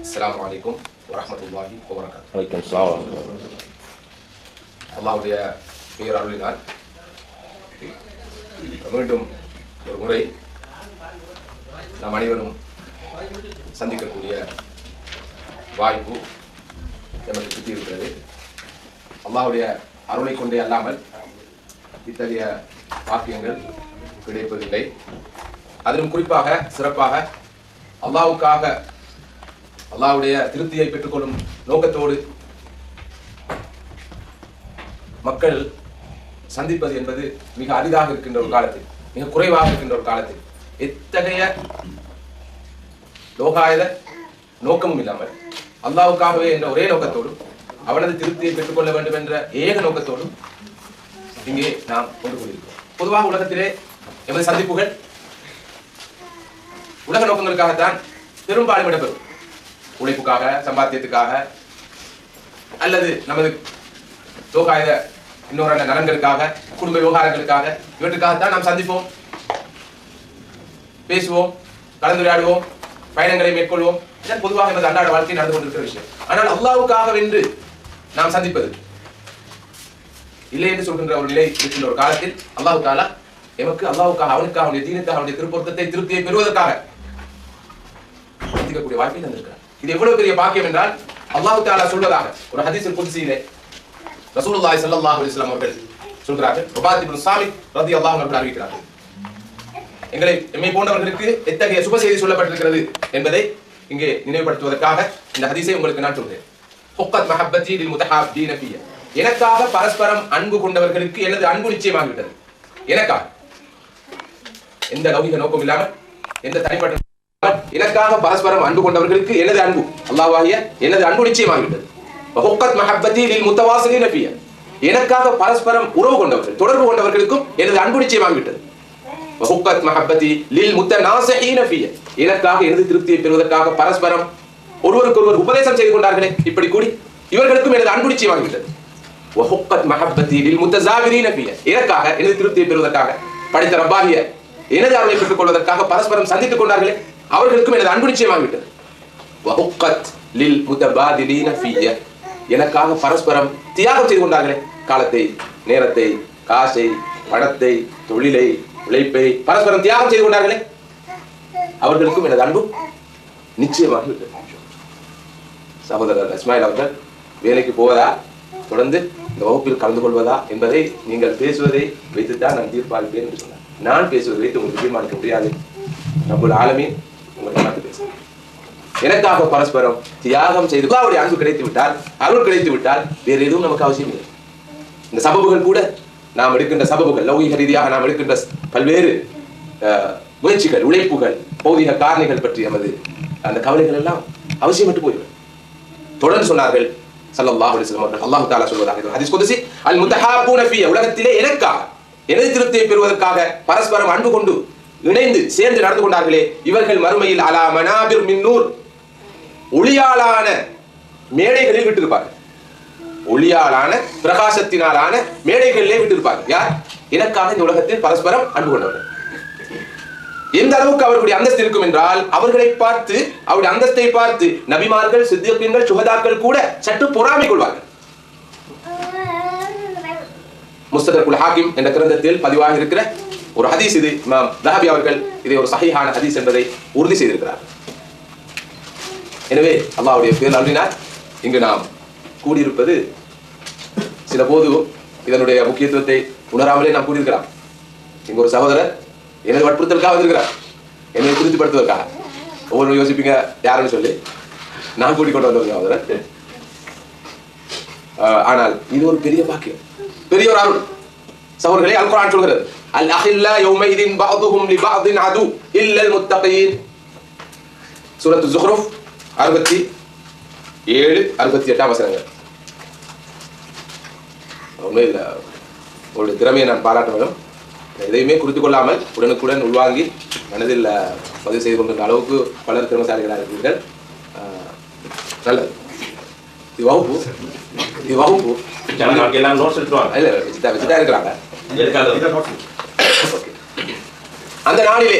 அஸ்ஸலாமு அலைக்கும் வரஹ்மத்துல்லாஹி வபரகாத்துஹு வலைக்கம் சலாம் வரமத்துல்லாஹி. அல்லாஹ்வுடைய பேர் அருளினால் மீண்டும் ஒரு முறை நாம் அனைவரும் சந்திக்கக்கூடிய வாய்ப்பு நமக்கு கிட்டியிருக்கிறது. அல்லாஹ்வுடைய அருளை கொண்டே அல்லாமல் இத்தகைய வாக்கியங்கள் கிடைப்பதில்லை. அதிலும் குறிப்பாக சிறப்பாக அல்லாஹ்வுக்காக அல்லாவுடைய திருப்தியை பெற்றுக்கொள்ளும் நோக்கத்தோடு மக்கள் சந்திப்பது என்பது மிக அரிதாக இருக்கின்ற ஒரு காலத்தில் மிக குறைவாக இருக்கின்ற ஒரு காலத்தில். எத்தகைய லோகாயத நோக்கமும் இல்லாமல் அல்லாவுக்காகவே என்ற ஒரே நோக்கத்தோடும் அவனது திருப்தியை பெற்றுக்கொள்ள வேண்டும் என்ற ஏக நோக்கத்தோடும் இங்கே நாம் கொண்டு கொண்டிருக்கிறோம். பொதுவாக உலகத்திலே எமது சந்திப்புகள் உலக நோக்கங்களுக்காகத்தான் பெரும்பாலும் இடம்பெறும். உழைப்புக்காக சம்பாத்தியத்துக்காக அல்லது நமது லோகாயுத இன்னொரு நலன்களுக்காக குடும்ப விவகாரங்களுக்காக இவற்றுக்காகத்தான் நாம் சந்திப்போம். பேசுவோம் கலந்துரையாடுவோம் பயணங்களை மேற்கொள்வோம். இதன் பொதுவாக நமது அன்றாட வாழ்க்கை நடந்து கொண்டிருக்கிற விஷயம். ஆனால் அல்லாவுக்காக வென்று நாம் சந்திப்பது இல்லை என்று சொல்கின்ற ஒரு நிலை இருக்கின்ற ஒரு காலத்தில் அல்லாஹு தாலா எமக்கு அல்லாவுக்காக அவனுக்காக அவனுடைய தீனுக்காக அவனுடைய திருப்பொருத்தத்தை திருப்தியை பெறுவதற்காக சந்திக்கக்கூடிய வாய்ப்பை தந்திருக்கிறார். இது எவ்வளவு பெரிய பாக்கியம் என்றால் அல்லாஹு தாலா சொல்வதாக ஒரு ஹதீஸில் குதிசியிலே ரசூலுல்லாஹி ஸல்லல்லாஹு அலைஹி வஸல்லம் அவர்கள் சொல்கிறார்கள். உபாத் இப்னு சாமித் ரலியல்லாஹு அன்ஹு அறிவிக்கிறார்கள். எங்களை எம்மை போன்றவர்களுக்கு எத்தகைய சுப செய்தி சொல்லப்பட்டிருக்கிறது என்பதை இங்கே நினைவுபடுத்துவதற்காக இந்த ஹதீஸை உங்களுக்கு நான் சொல்றேன் ஹுக்கத் மஹப்பத்தி லில் முத்தஹாப்தீன ஃபிய எனக்காக பரஸ்பரம் அன்பு கொண்டவர்களுக்கு எனது அன்பு நிச்சயமாகிவிட்டது. எனக்காக. எந்த லௌகிக நோக்கம் இல்லாமல் எந்த தனிப்பட்ட எனக்காக பரஸ்பரம் அன்பு கொண்டவர்களுக்கு எனது அன்பு அல்லாவாகிய எனது அன்பு நிச்சயமாகிவிட்டது. மஹப்பத்தி லில் எனக்காக பரஸ்பரம் உறவு கொண்டவர்கள் தொடர்பு கொண்டவர்களுக்கும் எனது அன்பு நிச்சயமாகிவிட்டது. வஹுக்கத் மஹப்பத்தி லில் எனக்காக எனது திருப்தியை பெறுவதற்காக பரஸ்பரம் ஒருவருக்கொருவர் உபதேசம் செய்து கொண்டார்களே இப்படி கூடி இவர்களுக்கும் எனது அன்பு நிச்சயமாகிவிட்டது. வஹுக்கத் மஹப்பத்தி லில் முத்தஸாவிரீன ஃபிய. எனக்காக எனது திருப்தியை பெறுவதற்காக படித்த ரப்பாகிய எனது அருளை பெற்றுக் கொள்வதற்காக பரஸ்பரம் சந்தித்துக் கொண்டார்களே அவர்களுக்கும் எனது அன்பு நிச்சயமாகிவிட்டது வஹுக்கத் லில் முத்தபாதிலீன ஃபிய. எனக்காக பரஸ்பரம் தியாகம் செய்து கொண்டார்களே. காலத்தை நேரத்தை காசை பணத்தை தொழிலை உழைப்பை பரஸ்பரம் தியாகம் செய்து கொண்டார்களே. அவர்களுக்கும் எனது அன்பு நிச்சயமாக விட்டது. சகோதரர் இஸ்மாயில் அவர்கள் வேலைக்கு போவதா? தொடர்ந்து இந்த வகுப்பில் கலந்து கொள்வதா? என்பதை நீங்கள் பேசுவதை வைத்துத்தான் நான் தீர்ப்பாளிப்பேன் என்று சொன்னார். நான் பேசுவதை வைத்து உங்களுக்கு தீர்மானிக்க முடியாது. நம்முடைய ஆளுமே உங்களை பார்த்து பேசுகிறேன். எனக்காக பரஸ்பரம் தியாகம் செய்து அவருடைய அன்பு கிடைத்து விட்டால் அருள் கிடைத்து விட்டால் வேறு எதுவும் நமக்கு அவசியம் இல்லை. இந்த சபபுகள் கூட நாம் எடுக்கின்ற சபபுகள் லௌகிக ரீதியாக நாம் எடுக்கின்ற பல்வேறு முயற்சிகள் உழைப்புகள் பௌதிக காரணிகள் பற்றி நமது அந்த கவலைகள் எல்லாம் அவசியமற்று போய்விடும். தொடர்ந்து சொன்னார்கள் சல்லாஹ் அலிஸ்லாம் அவர்கள். அல்லாஹு தாலா சொல்வதாக ஹதீஸ் குத்ஸி அல் முத்தஹா பூனஃபிய உலகத்திலே எனக்காக எனது திருப்தியை பெறுவதற்காக பரஸ்பரம் அன்பு கொண்டு இணைந்து சேர்ந்து நடந்து கொண்டார்களே. இவர்கள் மறுமையில் அலா மனாபிர் மின்னூர் ஒளியாலான மேடைகளில் விட்டிருப்பார்கள். ஒளியாலான பிரகாசத்தினாலான மேடைகளிலே விட்டிருப்பார்கள். யார்? எனக்காக இந்த உலகத்தில் பரஸ்பரம் அன்பு கொண்டவர்கள். எந்த அளவுக்கு அவர்களுடைய அந்தஸ்து இருக்கும் என்றால் அவர்களை பார்த்து அவருடைய அந்தஸ்தை பார்த்து நபிமார்கள் சித்தியப்பின்கள் சுகதாக்கள் கூட சற்று பொறாமை கொள்வார்கள். முஸ்தகர் ஹாக்கிம் என்ற கிரந்தத்தில் பதிவாக இருக்கிற ஒரு ஹதீஸ் இது. இமாம் தஹபி அவர்கள் இதை ஒரு சஹிஹான ஹதீஸ் என்பதை உறுதி செய்திருக்கிறார். எனவே அல்லாவுடைய பேர் அருளினார் இங்கு நாம் கூடியிருப்பது சில போது இதனுடைய முக்கியத்துவத்தை உணராமலே நாம் கூடியிருக்கலாம். இங்க ஒரு சகோதரர் எனது வற்புறுத்தலுக்காக வந்திருக்கிறார். என்னை திருப்திப்படுத்துவதற்காக. ஒவ்வொரு யோசிப்பீங்க யாருன்னு சொல்லி. நான் கூடி கொண்டு வந்த ஒரு சகோதரர். ஆஹ், ஆனால் இது ஒரு பெரிய பாக்கியம். பெரிய ஒரு அருள். சகோதரர்களே அல்குரான் சொல்கிறது. யௌமைதின் பஅதுஹும் லி பஅதின் அது இல்லல் முத்தகீன் சூரத்து ஜுஹ்ருஃப் அறுபத்தி ஏழு அறுபத்தி எட்டாம் வசனங்கள் உண்மையில் உங்களுடைய திறமையை நான் பாராட்ட வேண்டும் எதையுமே குறித்து கொள்ளாமல் உடனுக்குடன் உள்வாங்கி மனதில் பதிவு செய்து கொண்டிருந்த அளவுக்கு பலர் திறமசாலிகளாக இருக்கிறீர்கள் நல்லது இது வகுப்பு இது வகுப்பு எல்லாம் நோட்ஸ் எடுத்துருவாங்க இல்ல வச்சுட்டா வச்சுட்டா இருக்கிறாங்க. அந்த நாளிலே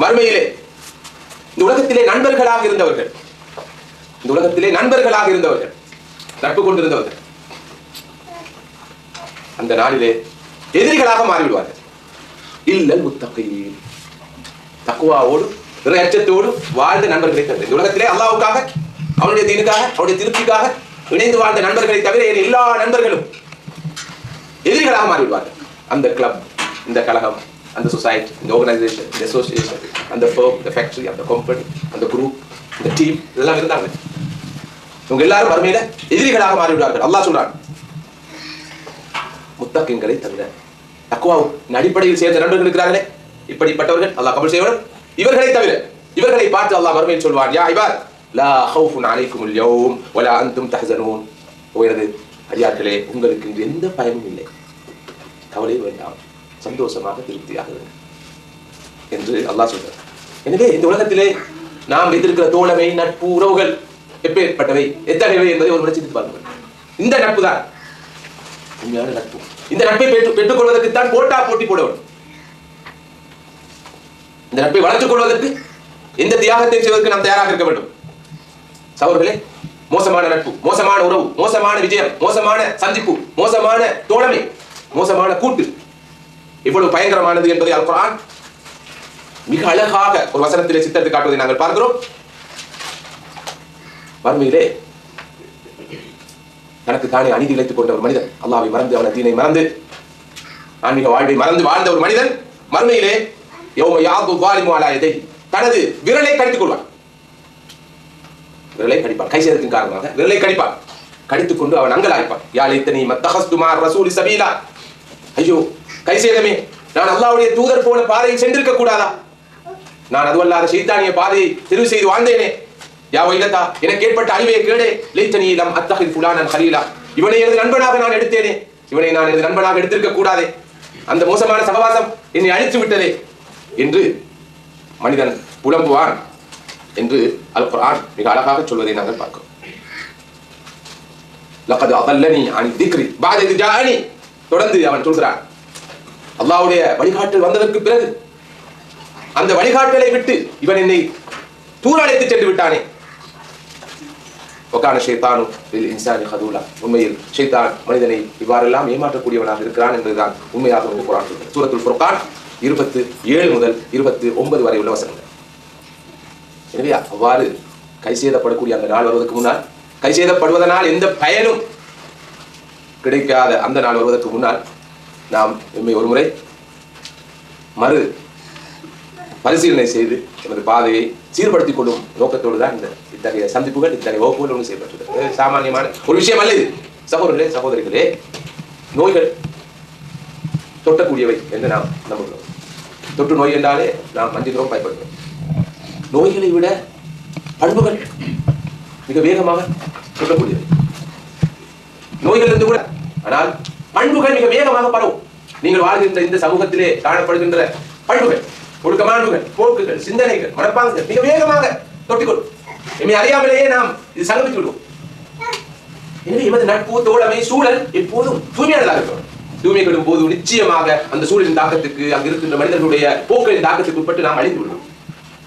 மறுமையிலே இந்த உலகத்திலே நண்பர்களாக இருந்தவர்கள். இந்த உலகத்திலே நண்பர்களாக இருந்தவர்கள். நட்பு கொண்டிருந்தவர்கள். அந்த நாளிலே எதிரிகளாக மாறிவிடுவார்கள். இல்லல் முத்தகையில் தக்குவாவோடு இறை வாழ்ந்த நண்பர்களை தவிர இந்த உலகத்திலே அல்லாவுக்காக அவனுடைய தீனுக்காக அவனுடைய திருப்திக்காக இணைந்து வாழ்ந்த நண்பர்களை தவிர எல்லா நண்பர்களும் எதிரிகளாக மாறிவிடுவார்கள். அந்த கிளப் இந்த கழகம் அந்த சொசைட்டி இந்த ஆர்கனைசேஷன் இந்த அசோசியேஷன் அந்த ஃபர்ம் இந்த ஃபேக்டரி அந்த கம்பெனி அந்த குரூப் இந்த டீம் இதெல்லாம் இருந்தாங்க இவங்க எல்லாரும் வறுமையில எதிரிகளாக மாறிவிடுவார்கள். அல்லாஹ் சொல்றான் முத்தக்கிங்களை தவிர தக்குவாவின் அடிப்படையில் சேர்ந்த நண்பர்கள் இருக்கிறார்களே. இப்படிப்பட்டவர்கள் அல்லாஹ் கபல் செய்வனும் இவர்களை தவிர இவர்களை பார்த்து அல்லாஹ் வறுமையில் சொல்வான். யா இவர் லா ஹவுஃபுன் அலைக்கும் யௌம் வலா அந்தும் தஹசனூன். உயரது அடியார்களே உங்களுக்கு இன்று எந்த பயமும் இல்லை. கவலை வேண்டாம். சந்தோஷமாக திருப்தியாக என்று அல்லாஹ் சொல்றார். எனவே இந்த உலகத்திலே நாம் வைத்திருக்கிற தோழமை நட்பு உறவுகள் எப்பேற்பட்டவை எத்தகையவை என்பதை ஒரு முறை சிந்தித்து பாருங்கள். இந்த நட்பு தான். உண்மையான நட்பு. இந்த நட்பை பெற்று பெற்றுக் கொள்வதற்கு தான் போட்டா போட்டி போட வேண்டும் இந்த நட்பை வளர்த்துக் கொள்வதற்கு எந்த தியாகத்தை செய்வதற்கு நாம் தயாராக இருக்க வேண்டும். சவர்களே மோசமான நட்பு மோசமான உறவு மோசமான விஜயம் மோசமான சந்திப்பு மோசமான தோழமை மோசமான கூட்டு இவ்வளவு பயங்கரமானது என்பதை அல் மிக அழகாக ஒரு வசனத்திலே சித்தத்தை காட்டுவதை நாங்கள் பார்க்கிறோம். வறுமையிலே தனக்கு தானே அநீதி இழைத்துக் கொண்ட ஒரு மனிதன் அல்லாவை மறந்து அவன தீனை மறந்து ஆன்மீக வாழ்வை மறந்து வாழ்ந்த ஒரு மனிதன் மறுமையிலே தனது விரலை கடித்துக் கொள்வான். விரலை கடிப்பான். கை சேதத்தின் காரணமாக விரலை கடிப்பான். கடித்துக் கொண்டு அவன் அங்கலாய்ப்பான். யாழை தனி மத்தஹஸ்துமார் ரசூலி சபீலா. ஐயோ கைசேதமே நான் அல்லாவுடைய தூதர் போன பாதையில் சென்றிருக்க கூடாதா? நான் அதுவல்லாத சைத்தானிய பாதையை தெரிவு செய்து வாழ்ந்தேனே. யா வைலதா எனக்கு ஏற்பட்ட அறிவையை கேடே லைத்தனி லம் அத்தஹில் ஃபுலானன் ஹரீலா இவனை எனது நண்பனாக நான் எடுத்தேனே. இவனை நான் எனது நண்பனாக எடுத்திருக்க கூடாதே. அந்த மோசமான சகவாசம் என்னை அழித்து விட்டதே என்று மனிதன் புலம்புவான் என்று அல் குரான் மிக அழகாக சொல்வதை நாங்கள் பார்க்கிறோம். லக்கது அதல்லனி அனி திக்ரி. பாத இது தொடர்ந்து அவன் சொல்கிறான். அல்லாவுடைய வழிகாட்டல் வந்ததற்கு பிறகு அந்த வழிகாட்டலை விட்டு இவன் என்னை தூர அழைத்து சென்று விட்டானே. ஒக்கான ஷைத்தானு இன்சானி ஹதூலா உண்மையில் ஷைத்தான் மனிதனை இவ்வாறெல்லாம் ஏமாற்றக்கூடியவனாக இருக்கிறான் என்பதுதான் உண்மையாக ஒரு குரான் சூரத்துல் ஃபுர்கான் இருபத்து ஏழு முதல் இருபத்து ஒன்பது வரை உள்ள வசனங்கள். எனவே அவ்வாறு கை செய்தப்படக்கூடிய அந்த நாள் வருவதற்கு முன்னால் கை செய்தப்படுவதனால் எந்த பயனும் கிடைக்காத அந்த நாள் வருவதற்கு முன்னால் நாம் எம்மை ஒருமுறை மறு பரிசீலனை செய்து எமது பாதையை சீர்படுத்திக் கொள்ளும் நோக்கத்தோடு தான் இந்த இத்தகைய சந்திப்புகள் இத்தகைய வகுப்புகள் ஒன்று செய்யப்பட்டது சாமானியமான ஒரு விஷயம் அல்ல இது. சகோதரர்களே சகோதரிகளே நோய்கள் தொட்டக்கூடியவை என்று நாம் நம்புகிறோம். தொற்று நோய் என்றாலே நாம் மஞ்சுகிறோம் பயப்படுகிறோம். நோய்களை விட பண்புகள் மிக வேகமாக தொட்டக்கூடியவை. நோய்கள் இருந்து கூட ஆனால் பண்புகள் மிக வேகமாக பரவும் நீங்கள் வாழ்கின்ற இந்த சமூகத்திலே காணப்படுகின்ற பண்புகள் ஒழுக்கமானவர்கள் போக்குகள் சிந்தனைகள் மனப்பாங்குகள் மிக வேகமாக தொட்டிக்கொள்ளும் எம்மை அறியாமலேயே நாம் இது சங்கமித்து விடுவோம். எனவே எமது நட்பு தோழமை சூழல் எப்போதும் தூய்மையானதாக இருக்கும் தூய்மை போது நிச்சயமாக அந்த சூழலின் தாக்கத்துக்கு அங்கு இருக்கின்ற மனிதர்களுடைய போக்களின் தாக்கத்துக்கு உட்பட்டு நாம் அழிந்து விடுவோம்.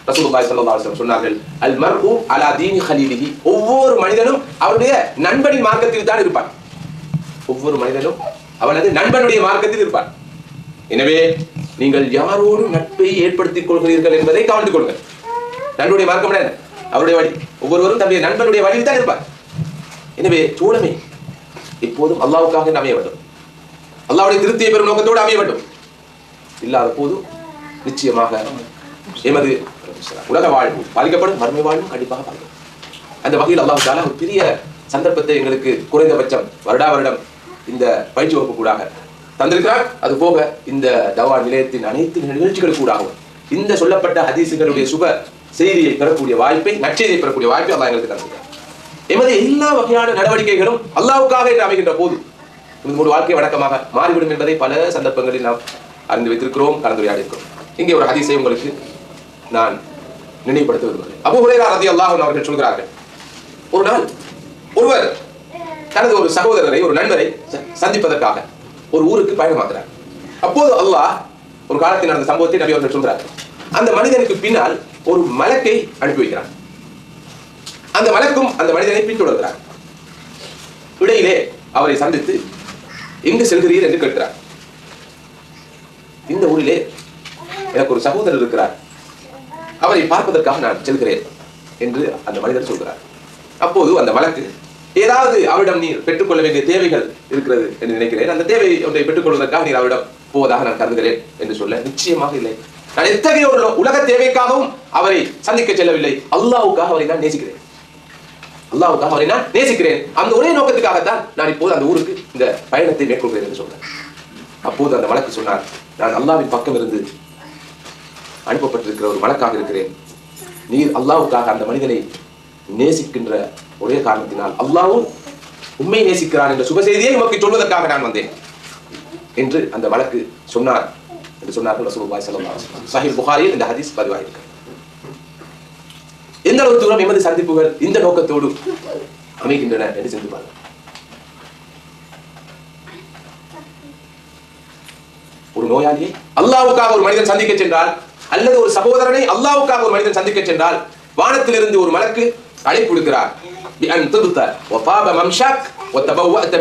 ரசூலுல்லாஹி ஸல்லல்லாஹு அலைஹி சொன்னார்கள் அல் மர்ஹூ அலா தீனி ஹலீலிஹி. ஒவ்வொரு மனிதனும் அவருடைய நண்பனின் மார்க்கத்தில் தான் இருப்பான். ஒவ்வொரு மனிதனும் அவனது நண்பனுடைய மார்க்கத்தில் இருப்பான் எனவே நீங்கள் யாரோடு நட்பை ஏற்படுத்திக் கொள்கிறீர்கள் என்பதை கவனித்துக் கொள்ளுங்கள். நண்பனுடைய மார்க்கம் என்ன? அவருடைய வழி. ஒவ்வொருவரும் தன்னுடைய நண்பனுடைய வழியில் தான் இருப்பார். எனவே தோழமை எப்போதும் அல்லாவுக்காக அமைய வேண்டும். அல்லாவுடைய திருப்தியை பெறும் நோக்கத்தோடு அமைய வேண்டும். இல்லாத போது நிச்சயமாக எமது உலக வாழ்வு பாதிக்கப்படும் மர்மை வாழ்வும் கண்டிப்பாக பாதிக்கும் அந்த வகையில் அல்லாஹ் ஒரு பெரிய சந்தர்ப்பத்தை எங்களுக்கு குறைந்தபட்சம் வருடா வருடம் இந்த பயிற்சி வகுப்பு கூடாக தந்திருக்கிறார். அது போக இந்த தவா நிலையத்தின் அனைத்து நிகழ்ச்சிகள் கூடாகவும். இந்த சொல்லப்பட்ட ஹதீசுகளுடைய சுப செய்தியை பெறக்கூடிய வாய்ப்பை நற்செய்தியை பெறக்கூடிய வாய்ப்பை அல்லா எங்களுக்கு தந்திருக்கிறார். எமது எல்லா வகையான நடவடிக்கைகளும் அல்லாவுக்காக என்று அமைகின்ற போது நமது ஒரு வாழ்க்கை வழக்கமாக மாறிவிடும் என்பதை பல சந்தர்ப்பங்களில் நாம் அறிந்து வைத்திருக்கிறோம் கலந்துரையாடி இருக்கிறோம் இங்கே ஒரு ஹதீஸை உங்களுக்கு நான் நினைவுபடுத்த விரும்புகிறேன். அபு ஹுரைரா ரலியல்லாஹு அவர்கள் சொல்கிறார்கள் ஒரு நாள் ஒருவர் தனது ஒரு சகோதரரை ஒரு நண்பரை சந்திப்பதற்காக ஒரு ஊருக்கு பயணமாக்குறார். அப்போது அல்லாஹ் ஒரு காலத்தில் நடந்த சம்பவத்தை நபி அவர்கள் சொல்றார். அந்த மனிதனுக்கு பின்னால் ஒரு மலக்கை அனுப்பி வைக்கிறார் அந்த மலக்கும் அந்த மனிதனை பின்தொடர்கிறார். இடையிலே அவரை சந்தித்து எங்கு செல்கிறீர்? என்று கேட்கிறார். இந்த ஊரிலே எனக்கு ஒரு சகோதரர் இருக்கிறார். அவரை பார்ப்பதற்காக நான் செல்கிறேன் என்று அந்த மனிதர் சொல்கிறார். அப்போது அந்த வழக்கு ஏதாவது அவரிடம் நீர் பெற்றுக்கொள்ள வேண்டிய தேவைகள் இருக்கிறது என்று நினைக்கிறேன். அந்த தேவை ஒன்றை பெற்றுக்கொள்வதற்காக நீர் அவரிடம் போவதாக நான் கருதுகிறேன் என்று சொல்ல நிச்சயமாக இல்லை. நான் எத்தகைய ஒரு உலக தேவைக்காகவும் அவரை சந்திக்க செல்லவில்லை. அல்லாவுக்காக அவரை நான் நேசிக்கிறேன். அல்லாவுக்காக அவரை நான் நேசிக்கிறேன். அந்த ஒரே நோக்கத்துக்காகத்தான் நான் இப்போது அந்த ஊருக்கு இந்த பயணத்தை மேற்கொள்கிறேன் என்று சொல்றேன். அப்போது அந்த வழக்கு சொன்னார் நான் அல்லாவின் பக்கம் இருந்து அனுப்பப்பட்டிருக்கிற ஒரு வழக்காக இருக்கிறேன். நீர் அல்லாவுக்காக அந்த மனிதனை நேசிக்கின்ற ஒரே காரணத்தினால் அல்லாவும் உண்மை நேசிக்கிறான் என்ற சுப செய்தியை உமக்கு சொல்வதற்காக நான் வந்தேன் என்று அந்த வழக்கு சொன்னார் என்று சொன்னார்கள் ரசூலுல்லாஹி ஸல்லல்லாஹு அலைஹி வஸல்லம். சஹீஹ் புகாரியில் இந்த ஹதீஸ் பதிவாயிருக்கு. எந்த அளவு தூரம் எமது சந்திப்புகள் இந்த நோக்கத்தோடு அமைகின்றன என்று சிந்தித்து பாருங்கள் ஒரு நோயாளியை அல்லாவுக்காக ஒரு மனிதன் சந்திக்க சென்றால் அல்லது ஒரு சகோதரனை அல்லாவுக்காக ஒரு மனிதன் சந்திக்க சென்றால் வானத்திலிருந்து ஒரு மலக்கு அழைப்பு விடுக்கிறார் பி அன் துப்த வ தாப மம்ஷாக் வ தபவ்வஅத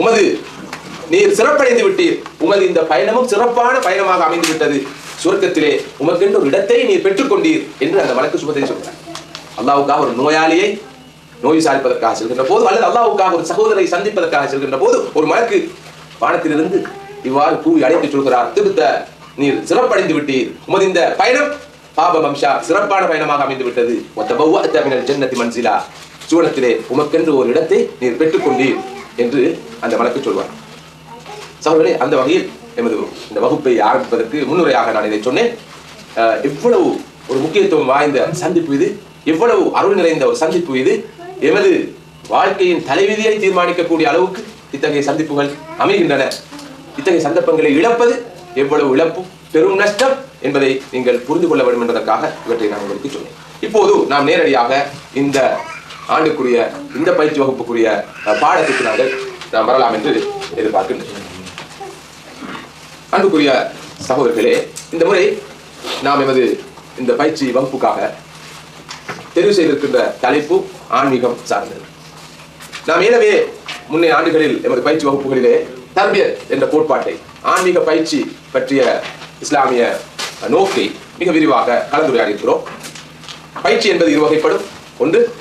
உமது நீர் சிறப்படைந்து விட்டீர். உமது இந்த பயணமும் சிறப்பான பயணமாக அமைந்து விட்டது சுருக்கத்திலே உமக்கென்று ஒரு இடத்தை நீர் பெற்றுக்கொண்டீர் என்று அந்த வழக்கு சுபத்தை சொல்கிறார். அல்லாவுக்காக ஒரு நோயாளியை நோய் விசாரிப்பதற்காக செல்கின்ற போது அல்லது அல்லாவுக்காக ஒரு சகோதரரை சந்திப்பதற்காக செல்கின்ற போது ஒரு மலக்கு வானத்திலிருந்து இவ்வாறு பூவி அழைத்து சொல்கிறார். திருத்த நீர் சிறப்படைந்து விட்டீர். உமது இந்த பயணம் பாபம்சா சிறப்பான பயணமாக அமைந்து விட்டது ஒத்த மினல் ஜன்னதி மன்சிலா. சூழத்திலே உமக்கென்று ஒரு இடத்தை நீர் பெற்றுக்கொண்டீர் என்று அந்த வழக்கு சொல்வார். சகோதரே அந்த வகையில் எமது இந்த வகுப்பை ஆரம்பிப்பதற்கு முன்னுரையாக நான் இதை சொன்னேன். அஹ், எவ்வளவு ஒரு முக்கியத்துவம் வாய்ந்த சந்திப்பு இது. எவ்வளவு அருள் நிறைந்த ஒரு சந்திப்பு இது. எமது வாழ்க்கையின் தலைவிதியை தீர்மானிக்கக்கூடிய அளவுக்கு இத்தகைய சந்திப்புகள் அமைகின்றன. இத்தகைய சந்தர்ப்பங்களை இழப்பது எவ்வளவு இழப்பு பெரும் நஷ்டம். என்பதை நீங்கள் புரிந்து கொள்ள வேண்டும் என்பதற்காக இவற்றை நான் உங்களுக்கு சொன்னேன். இப்போது நாம் நேரடியாக இந்த ஆண்டுக்குரிய இந்த பயிற்சி வகுப்புக்குரிய பாடத்திற்கு பாடத்துக்கு நாங்கள் நாம் வரலாம் என்று எதிர்பார்க்கின்றேன் அன்புக்குரிய சகோதரர்களே இந்த முறை நாம் எமது இந்த பயிற்சி வகுப்புக்காக தெரிவு செய்திருக்கின்ற தலைப்பு ஆன்மீகம் சார்ந்தது. நாம் ஏற்கனவே முன்னைய ஆண்டுகளில் எமது பயிற்சி வகுப்புகளிலே தர்பியத் என்ற கோட்பாட்டை ஆன்மீக பயிற்சி பற்றிய இஸ்லாமிய நோக்கி மிக விரிவாக கலந்துரையாடியிருக்கிறோம். பயிற்சி என்பது இரு வகைப்படும். ஒன்று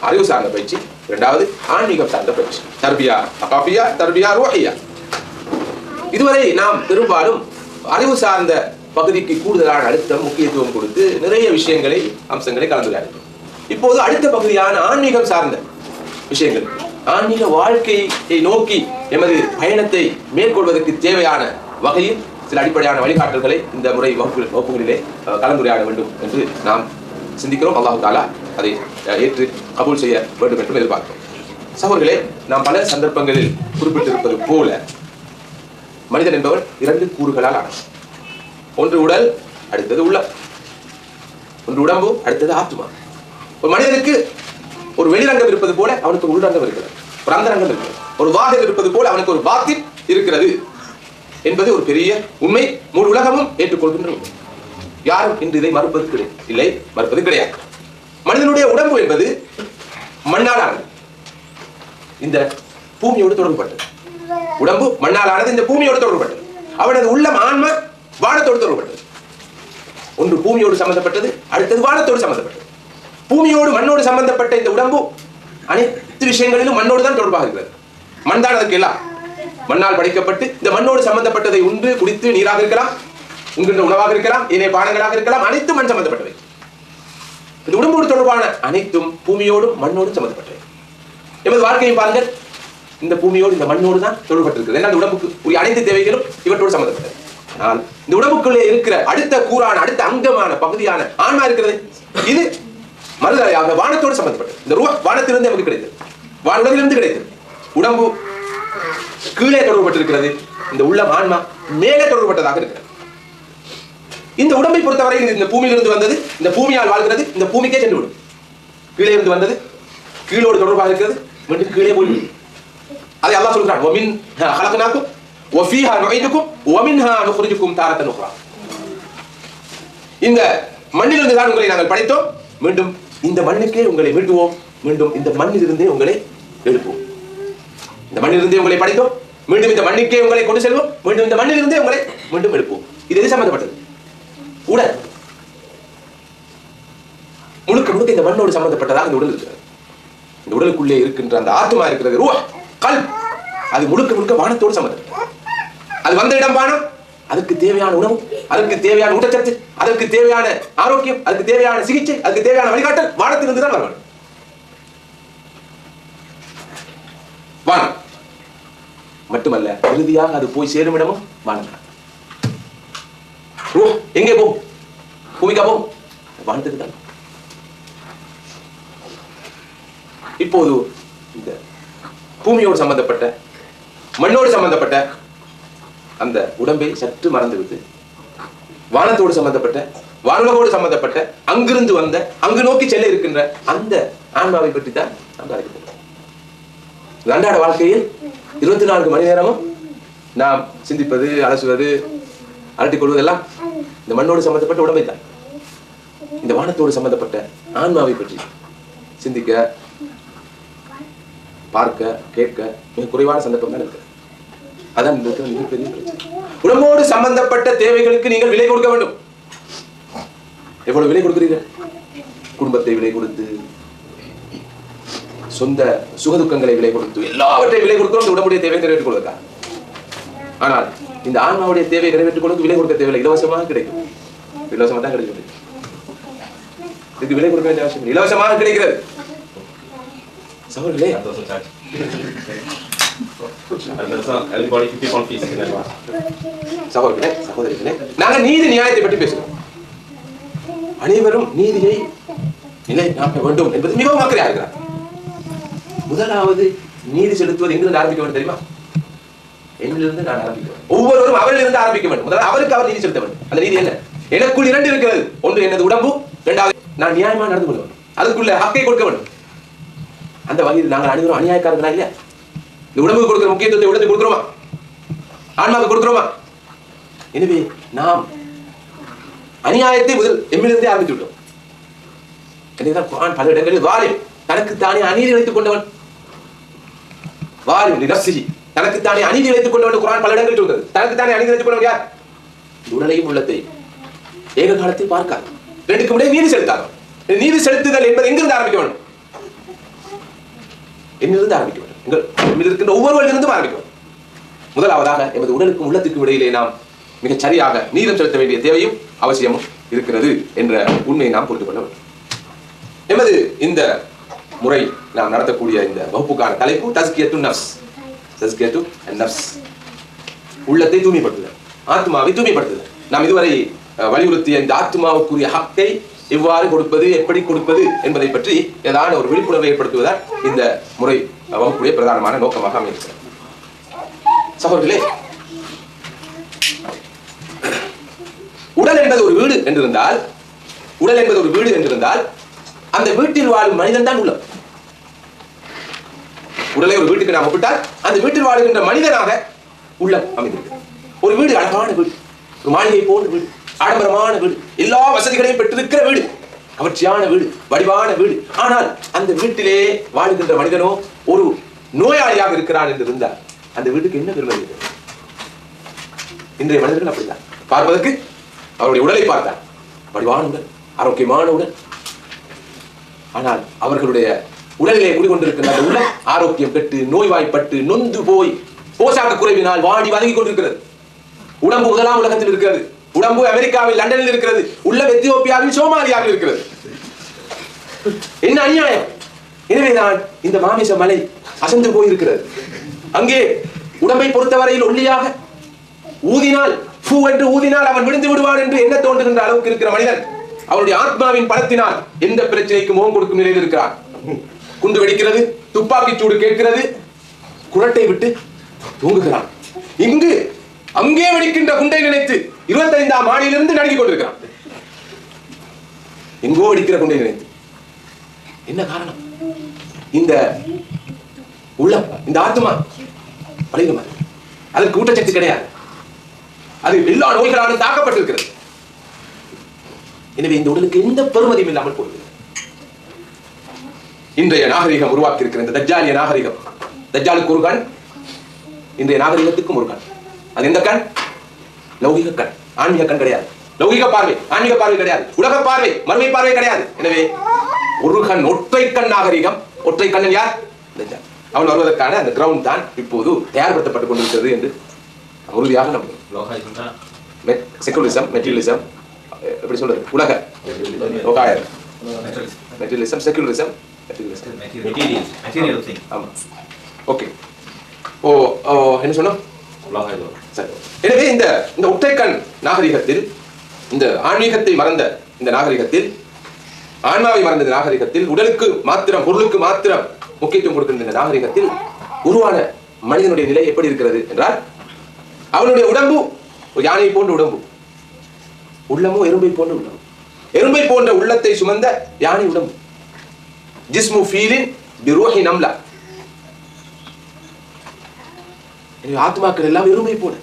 அறிவு சார்ந்த பயிற்சி. இரண்டாவது ஆன்மீகம் சார்ந்த பயிற்சி. தர்பியா அகாபியா தர்பியா ரோஹியா. இதுவரை நாம் பெரும்பாலும் அறிவு சார்ந்த பகுதிக்கு கூடுதலான அழுத்தம் முக்கியத்துவம் கொடுத்து நிறைய விஷயங்களை அம்சங்களை கலந்துரையாடினோம். இப்போது அடுத்த பகுதியான ஆன்மீகம் சார்ந்த விஷயங்கள். ஆன்மீக வாழ்க்கையை நோக்கி எமது பயணத்தை மேற்கொள்வதற்கு தேவையான வகையில் சில அடிப்படையான வழிகாட்டல்களை இந்த முறை வகுப்பு வகுப்புகளிலே கலந்துரையாட வேண்டும் என்று நாம் சிந்திக்கிறோம். அல்லாஹு தாலா அதை ஏற்று கபூல் செய்ய வேண்டும் என்றும் எதிர்பார்க்கிறோம். சகோதரர்களே நாம் பல சந்தர்ப்பங்களில் குறிப்பிட்டிருப்பது போல மனிதன் என்பவன் இரண்டு கூறுகளால் ஆனவன் ஒன்று உடல் அடுத்தது உள்ளம். ஒன்று உடம்பு அடுத்தது ஆத்மா. ஒரு மனிதனுக்கு ஒரு வெளிரங்கம் இருப்பது போல அவனுக்கு ஒரு உள்ரங்கம் இருக்கிறது. ஒரு அந்தரங்கம் இருக்கிறது. ஒரு வாதில் இருப்பது போல அவனுக்கு ஒரு பாத்தில் இருக்கிறது. என்பது ஒரு பெரிய உண்மை முழு உலகமும் ஏற்றுக்கொள்கின்ற உண்மை யாரும் இன்று இதை மறுப்பது கிடையாது இல்லை மறுப்பது கிடையாது. மனிதனுடைய உடம்பு என்பது மண்ணாலானது. இந்த பூமியோடு தொடர்புபட்டது. உடம்பு மண்ணாலானது இந்த பூமியோடு தொடர்புபட்டது. அவனது உள்ளம் ஆன்ம வானத்தோடு தொடர்புபட்டது. ஒன்று பூமியோடு சம்பந்தப்பட்டது அடுத்தது வானத்தோடு சம்பந்தப்பட்டது. பூமியோடு மண்ணோடு சம்பந்தப்பட்ட இந்த உடம்பு அனைத்து விஷயங்களிலும் மண்ணோடு தான் தொடர்பாக இருக்கிறது. மண் தான் அதற்கு எல்லாம் மண்ணால் படைக்கப்பட்டு இந்த மண்ணோடு சம்பந்தப்பட்டதை உண்டு குடித்து நீராக இருக்கலாம் உண்கின்ற உணவாக இருக்கலாம் ஏனைய பானங்களாக இருக்கலாம் அனைத்தும் மண் சம்பந்தப்பட்டவை. இந்த உடம்போடு தொடர்பான அனைத்தும் பூமியோடும் மண்ணோடும் சம்பந்தப்பட்டவை. எமது வாழ்க்கையை பாருங்கள் இந்த பூமியோடு இந்த மண்ணோடு தான் தொடர்பட்டிருக்கிறது. ஏன்னா இந்த உடம்புக்கு உரிய அனைத்து தேவைகளும் இவற்றோடு சம்பந்தப்பட்டது ஆனால் இந்த உடம்புக்குள்ளே இருக்கிற அடுத்த கூறான அடுத்த அங்கமான பகுதியான ஆன்மா இருக்கிறது. இது மறுதலையாக வானத்தோடு சம்பந்தப்பட்டது. இந்த ரூபா வானத்திலிருந்து நமக்கு கிடைத்தது. வானுலகிலிருந்து கிடைத்தது. உடம்பு கீழே தொடர்பட்டிருக்கிறது. இந்த உள்ளம் ஆன்மா மேலே தொடர்பட்டதாக இருக்கிறது. இந்த உடம்பை பொறுத்தவரை இந்த பூமியிலிருந்து வந்தது இந்த பூமியால் வாழ்கிறது இந்த பூமிக்கே சென்று விடும் கீழே இருந்து வந்தது கீழோடு தொடர்பாக இருக்கிறது மீண்டும் கீழே போய் அதை அல்லாஹ் சொல்கிறான் ஒமின் ஹலகனாக்கும் ஒஃபீஹா நுழைதுக்கும் ஒமின்ஹா நுகுரிஜுக்கும் தாரத்தை நுகுறான் இந்த மண்ணிலிருந்து தான் உங்களை நாங்கள் படைத்தோம் மீண்டும் இந்த மண்ணுக்கே உங்களை மீட்டுவோம் மீண்டும் இந்த மண்ணிலிருந்தே உங்களை எழுப்புவோம் இந்த மண்ணிலிருந்தே உங்களை படைத்தோம். மீண்டும் இந்த மண்ணுக்கே உங்களை கொண்டு செல்வோம். மீண்டும் இந்த மண்ணிலிருந்தே உங்களை மீண்டும் எடுப்போம். இது எது சம்பந்தப்பட்டது? உடல் முழுக்க முழுக்க இந்த மண்ணோடு சம்பந்தப்பட்டதாக இந்த உடல் இருக்கிறது. இந்த உடலுக்குள்ளே இருக்கின்ற அந்த ஆத்மா இருக்கிறது ரூவா கல் அது முழுக்க முழுக்க வானத்தோடு சம்பந்தப்பட்டது. அது வந்த இடம் வானம். அதுக்கு தேவையான உணவு அதற்கு தேவையான ஊட்டச்சத்து அதற்கு தேவையான ஆரோக்கியம் அதுக்கு தேவையான சிகிச்சை அதுக்கு தேவையான வழிகாட்டல் வானத்திலிருந்து தான் வரணும். வானம் மட்டுமல்ல இறுதியாக அது போய் சேரும் இடமும் வானம் தான். எங்கே போ? பூமிக்கா போ? வானத்துக்கு தான். இப்போது இந்த பூமியோடு சம்பந்தப்பட்ட மண்ணோடு சம்பந்தப்பட்ட அந்த உடம்பை சற்று மறந்துவிட்டு வானத்தோடு சம்பந்தப்பட்ட வானுலகோடு சம்பந்தப்பட்ட அங்கிருந்து வந்த அங்கு நோக்கி செல்ல இருக்கின்ற அந்த ஆன்மாவை பற்றி தான் நாம் கதைக்க அன்றாட வாழ்க்கையில் இருபத்தி நான்கு மணி நேரமும் நாம் சிந்திப்பது அலசுவது அலட்டிக் கொள்வதெல்லாம் இந்த மண்ணோடு சம்பந்தப்பட்ட உடம்பை தான். இந்த வானத்தோடு சம்பந்தப்பட்ட ஆன்மாவை பற்றி சிந்திக்க பார்க்க கேட்க மிக குறைவான சந்தர்ப்பம் தான் இருக்கு அதான் இந்த மிகப்பெரிய பிரச்சனை. உடம்போடு சம்பந்தப்பட்ட தேவைகளுக்கு நீங்கள் விலை கொடுக்க வேண்டும். எவ்வளவு விலை கொடுக்கிறீர்கள்? குடும்பத்தை விலை கொடுத்து சொந்த சுகதுக்கங்களை விலை கொடுத்து எல்லாவற்றையும் விலை கொடுக்கிறோம். இந்த உடம்புடைய தேவை நிறைவேற்றிக் கொள்வதற்காக ஆனால் இந்த ஆன்மாவுடைய தேவை நிறைவேற்றிக் கொள்வதற்கு விலை கொடுக்க தேவையில்லை. இலவசமாக கிடைக்கும். இலவசமாக தான் கிடைக்கும் இதுக்கு விலை கொடுக்க வேண்டிய அவசியம் இல்லை. இலவசமாக கிடைக்கிறது. சகோதரர்களே. That சகோதரர்களே சகோதரிகளே நாங்கள் நீதி நியாயத்தை பற்றி பேசுகிறோம். அனைவரும் நீதியை நிலைநாட்ட வேண்டும் என்பது மிகவும் அக்கறையாக இருக்கிறார். முதலாவது நீதி செலுத்துவது எங்கிருந்து ஆரம்பிக்க வேண்டும் தெரியுமா? என்னிலிருந்து நான் ஆரம்பிக்கிறேன் ஒவ்வொருவரும் அவரிலிருந்து ஆரம்பிக்க வேண்டும். முதல்ல அவருக்கு அவர் நீதி செலுத்த வேண்டும். அந்த நீதி என்ன? எனக்குள் இரண்டு இருக்கிறது. ஒன்று எனது உடம்பு. இரண்டாவது நான் நியாயமா நடந்து கொள்ள வேண்டும். அதுக்குள்ள ஹக்கை கொடுக்க வேண்டும். அந்த வகையில் நாங்கள் அனைவரும் அநியாயக்காரர்களா இல்லையா? இந்த உடம்புக்கு கொடுக்கிற முக்கியத்துவத்தை உடலுக்கு கொடுக்கிறோமா? ஆன்மாவுக்கு கொடுக்கிறோமா? எனவே நாம் அநியாயத்தை முதல் எம்மிலிருந்தே ஆரம்பித்து விட்டோம். எனவேதான் குர்ஆன் பல இடங்களில் வாரியம் தனக்கு தானே அநீதி வைத்துக் கொண்டவன். வாலிம் லினஃப்ஸிஹி தனக்கு தானே அநீதி இழைத்துக் கொண்டவன் குரான் பல இடங்களில் சொல்கிறது. தனக்கு தானே அநீதி இழைத்துக் கொண்டவன் யார்? உடலையும் உள்ளத்தையும் ஏக காலத்தில் பார்க்காது. ரெண்டுக்கு முன்னே நீதி செலுத்தாங்க நீதி செலுத்துதல் என்பது எங்கிருந்து ஆரம்பிக்க வேண்டும் என்னிருந்து ஆரம்பிக்க வேண்டும் எங்கள் இருக்கின்ற ஒவ்வொருவரிலிருந்தும் ஆரம்பிக்க வேண்டும் முதலாவதாக எமது உடலுக்கும் உள்ளத்துக்கும் இடையிலே நாம் மிகச் சரியாக நீதம் செலுத்த வேண்டிய தேவையும் அவசியமும் இருக்கிறது என்ற உண்மையை நாம் புரிந்து கொள்ள வேண்டும். எமது இந்த முறை நாம் நடத்தக்கூடிய இந்த வகுப்புக்கான தலைப்பு தஸ்கியத்து நப்ஸ். தஸ்கியத்து நப்ஸ். உள்ளத்தை தூய்மைப்படுத்துதல் ஆத்மாவை தூய்மைப்படுத்துதல். நாம் இதுவரை வலியுறுத்திய இந்த ஆத்மாவுக்குரிய ஹக்கை எவ்வாறு கொடுப்பது எப்படி கொடுப்பது என்பதை பற்றி ஏதான ஒரு விழிப்புணர்வை ஏற்படுத்துவதால் இந்த முறை வகுப்புடைய பிரதானமான நோக்கமாக அமைந்திருக்கிறது. சகோதரர்களே உடல் என்பது ஒரு வீடு என்றிருந்தால் உடல் என்பது ஒரு வீடு என்றிருந்தால் அந்த வீட்டில் வாழும் மனிதன் தான் உள்ளம். உடலை ஒரு வீட்டுக்கு நாம் ஒப்பிட்டால் அந்த வீட்டில் வாழுகின்ற மனிதனாக உள்ளம் அமைந்திருக்கு ஒரு வீடு அழகான வீடு ஒரு மாளிகை போன்ற வீடு ஆடம்பரமான வீடு எல்லா வசதிகளையும் பெற்றிருக்கிற வீடு கவர்ச்சியான வீடு வடிவான வீடு. ஆனால் அந்த வீட்டிலே வாழுகின்ற மனிதனோ ஒரு நோயாளியாக இருக்கிறான் என்று இருந்தார் அந்த வீட்டுக்கு என்ன பெருமை இன்றைய மனிதர்கள் அப்படிதான் பார்ப்பதற்கு அவருடைய உடலை பார்த்தார் வடிவான உடல் ஆரோக்கியமான உடல் ஆனால் அவர்களுடைய உடலிலே குடிகொண்டிருக்கின்ற அந்த உடல் ஆரோக்கியம் கெட்டு நோய்வாய்ப்பட்டு நொந்து போய் போஷாக்கு குறைவினால் வாடி வதங்கி கொண்டிருக்கிறது. உடம்பு முதலாம் உலகத்தில் இருக்கிறது. உடம்பு அமெரிக்காவில் லண்டனில் இருக்கிறது. உள்ள எத்தியோப்பியாவில் சோமாலியாவில் இருக்கிறது. என்ன அநியாயம்? எனவேதான் இந்த மாமிச மலை அசந்து போயிருக்கிறது. அங்கே உடம்பை பொறுத்தவரையில் ஒல்லியாக ஊதினால் பூ என்று ஊதினால் அவன் விழுந்து விடுவான் என்று என்ன தோன்றுகின்ற அளவுக்கு இருக்கிற மனிதன்? அவருடைய ஆத்மாவின் பலத்தினால் எந்த பிரச்சனைக்கு முகம் கொடுக்கும் நிலையில் இருக்கிறார். குண்டு வெடிக்கிறது துப்பாக்கி சூடு கேட்கிறது குரட்டை விட்டு தூங்குகிறான் இங்கு அங்கே வெடிக்கின்ற குண்டை நினைத்து இருபத்தைந்தாம் மாடியிலிருந்து நடுங்கிக் கொண்டிருக்கிறான் எங்கோ வெடிக்கிற குண்டை நினைத்து. என்ன காரணம்? இந்த உள்ளம் இந்த ஆத்மா பழகுமா அதற்கு ஊட்டச்சத்து கிடையாது. அது எல்லா நோய்களாலும் தாக்கப்பட்டிருக்கிறது. எனவே இந்த உடலுக்கு எந்த பெருமதியும் இல்லாமல் போகிறது இன்றைய நாகரிகம் உருவாக்கி இருக்கிற இந்த தஜ்ஜாலிய நாகரிகம். தஜ்ஜாலுக்கு ஒரு கண் இன்றைய நாகரிகத்துக்கும் ஒரு கண். அது எந்த கண்? லௌகிக கண். ஆன்மீக கண் கிடையாது. லௌகிக பார்வை ஆன்மீக பார்வை கிடையாது. உலக பார்வை மறுமை பார்வை கிடையாது. எனவே ஒரு கண் ஒற்றை கண் நாகரிகம். ஒற்றை கண்ணன் யார். அவன் வருவதற்கான அந்த கிரவுண்ட் தான் இப்போது தயார்படுத்தப்பட்டுக் கொண்டிருக்கிறது என்று உறுதியாக நம்புகிறோம். செகுலரிசம் மெட்டீரியலிசம் எப்படி சொல்றது? உலக. லோகாயர் materialism secularism materialism Material, material thing. ஆமா. ஓகே ஓ என்ன சொன்னோம். சரி. எனவே இந்த இந்த ஒற்றைக்கண் நாகரிகத்தில் இந்த ஆன்மீகத்தை மறந்த இந்த நாகரிகத்தில் ஆன்மாவை மறந்த இந்த நாகரிகத்தில் உடலுக்கு மாத்திரம் பொருளுக்கு மாத்திரம் முக்கியத்துவம் கொடுக்கின்ற இந்த நாகரிகத்தில் உருவான மனிதனுடைய நிலை எப்படி இருக்கிறது என்றால் அவனுடைய உடம்பு ஒரு யானை போன்ற உடம்பு. உள்ளமோ எறும்பை போன்ற உள்ளம் எறும்பை போன்ற உள்ளத்தை சுமந்த யானை உடம்பு. ஜிஸ்மு ஃபீலின் பிரோஹி நம்லா. ஆத்மாக்கள் எல்லாம் எறும்பை போல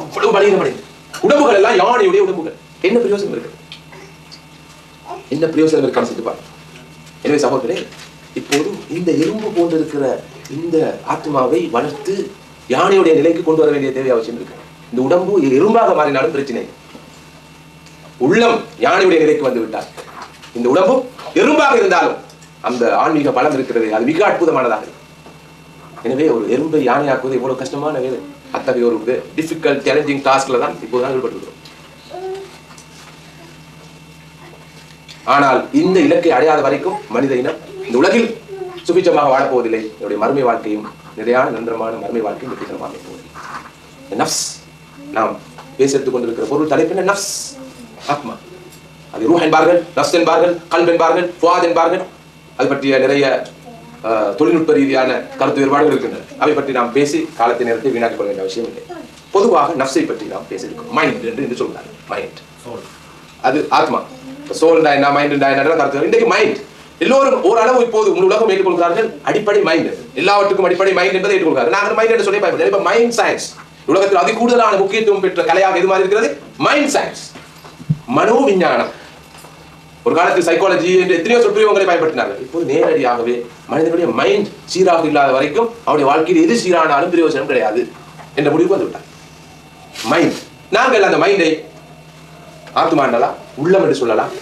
அவ்வளவு பலகீனமடைந்து உடம்புகள் எல்லாம் யானையுடைய உடம்புகள். என்ன பிரயோசனம் இருக்கு? என்ன பிரயோசனம் இருக்கான்னு சித்து பாருங்க. எனவே சகோதரே இப்போது இந்த எறும்பு போன்றிருக்கிற இந்த ஆத்மாவை வளர்த்து யானையுடைய நிலைக்கு கொண்டு வர வேண்டிய தேவை அவசியம் இருக்கு. இந்த உடம்பு எறும்பாக மாறினாலும் பிரச்சனை உள்ளம் ஞானியுடைய நிலைக்கு வந்து விட்டார். இந்த உடம்பு எறும்பாக இருந்தாலும் அந்த ஆன்மீக பலம் இருக்கிறது. அது மிக அற்புதமானதாக எனவே ஒரு எறும்பை யானையாக்குவது இவ்வளவு கஷ்டமான வேலை. அத்தகைய ஒரு டிஃபிகல்ட் சேலஞ்சிங் டாஸ்க்ல தான் இப்போதான் ஈடுபட்டுக்கிறோம் ஆனால் இந்த இலக்கை அடையாத வரைக்கும் மனித இனம் இந்த உலகில் சுபிச்சமாக வாழப்போவதில்லை. என்னுடைய மறுமை வாழ்க்கையும் நிறையான நிரந்தரமான மறுமை வாழ்க்கையும் வெற்றிகரமாக போவதில்லை. நப்ஸ் நாம் பேசி எடுத்துக் கொண்டிருக்கிற பொருள் தலைப்பின என்ன? நப்ஸ் ஆத்மா. அது ரூஹ் என்பார்கள் நப்ஸ் என்பார்கள் கல்ப் என்பார்கள் ஃபுவாத் என்பார்கள் அது பற்றிய நிறைய தொழில்நுட்ப ரீதியான கருத்து வேறுபாடுகள் இருக்கின்றன. அவை பற்றி நாம் பேசி காலத்தை நேரத்தை வீணாக்கிக் கொள்ள வேண்டிய அவசியம் இல்லை. பொதுவாக நப்ஸை பற்றி நாம் பேசியிருக்கோம். மைண்ட் என்று என்று சொல்கிறார்கள் மைண்ட் Soul. அது ஆத்மா. சோல் என்ன மைண்ட் என்ன கருத்து இன்றைக்கு மைண்ட் எல்லோரும் ஓரளவு இப்போது உங்கள் உலகம் ஏற்றுக்கொள்கிறார்கள். அடிப்படை மைண்ட் எல்லாவற்றுக்கும் அடிப்படை மைண்ட் என்பதை ஏற்றுக்கொள்கிறார்கள். நாங்கள் மைண்ட் என்று சொல்லி பயன்படுத்த இப்ப மைண்ட் சயின்ஸ் உலகத்தில் அதி கூடுதலான முக்கியத்துவம் பெற்ற கலையாக எது மாதிரி இருக்கிறது மைண்ட் சயின்ஸ் மனோ விஞ்ஞானம் ஒரு காலத்தில் சைக்காலஜி என்று எத்தனையோ சொற்பிரயோகங்களை பயன்படுத்தினார்கள். இப்போது நேரடியாகவே மனிதனுடைய மைண்ட் சீராக இல்லாத வரைக்கும் அவருடைய வாழ்க்கையில் எது சீரானாலும் பிரயோஜனம் கிடையாது என்ற முடிவுக்கு வந்துவிட்டார். மைண்ட் நாங்கள் அந்த மைண்டை ஆத்மாண்டலாம் உள்ளம் என்று சொல்லலாம்.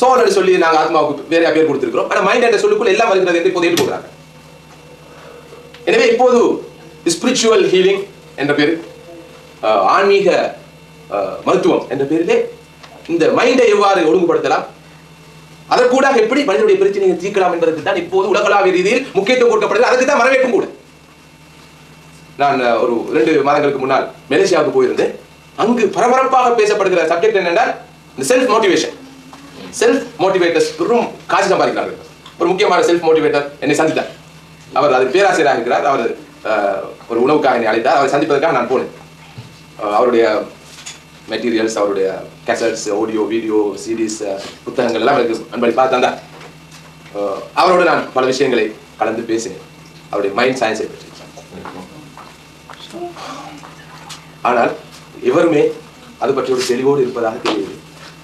சோல் என்று சொல்லி நாங்கள் ஆத்மாவுக்கு வேற பேர் கொடுத்திருக்கிறோம். ஆனால் மைண்ட் என்ற சொல்லுக்குள் எல்லாம் வருகிறது என்று இப்போது ஏற்றுக்கொள்கிறாங்க எனவே இப்போது ஸ்பிரிச்சுவல் ஹீலிங் என்ற பேர் ஆன்மீக மருத்துவம் என்ற பேரிலே இந்த மைண்டை எவ்வாறு ஒழுங்குபடுத்தலாம்? அதற்கூடாக எப்படி மனிதனுடைய பிரச்சனையை தீர்க்கலாம் என்பதற்கு தான் இப்போது உலகளாவிய ரீதியில் முக்கியத்துவம் கொடுக்கப்படுகிறது. அதுக்கு தான் வரவேற்பும் கூட. நான் ஒரு ரெண்டு மாதங்களுக்கு முன்னால் மலேசியாவுக்கு போயிருந்தேன். அங்கு பரபரப்பாக பேசப்படுகிற சப்ஜெக்ட் என்னென்றால் இந்த செல்ஃப் மோட்டிவேஷன் செல்ஃப் மோட்டிவேட்டர்ஸ் பெரும் காசு சம்பாதிக்கிறார்கள். ஒரு முக்கியமான செல்ஃப் மோட்டிவேட்டர் என்னை சந்தித்தார். அவர் அது பேராசிரியராக இருக்கிறார். அவர் ஒரு உணவுக்காக என்னை அழைத்தார். அவரை சந்திப்பதற்காக நான் போனேன். அவருடைய மெட்டீரியல்ஸ் அவருடைய கேசட்ஸ் ஆடியோ வீடியோ சீரீஸ் புத்தகங்கள் எல்லாம் எனக்கு அன்பளி பார்த்தாங்க அவரோட அவரோடு நான் பல விஷயங்களை கலந்து பேசினேன் அவருடைய மைண்ட் சயின்ஸை பற்றி ஆனால் எவருமே அது பற்றி ஒரு தெளிவோடு இருப்பதாக தெரியவில்லை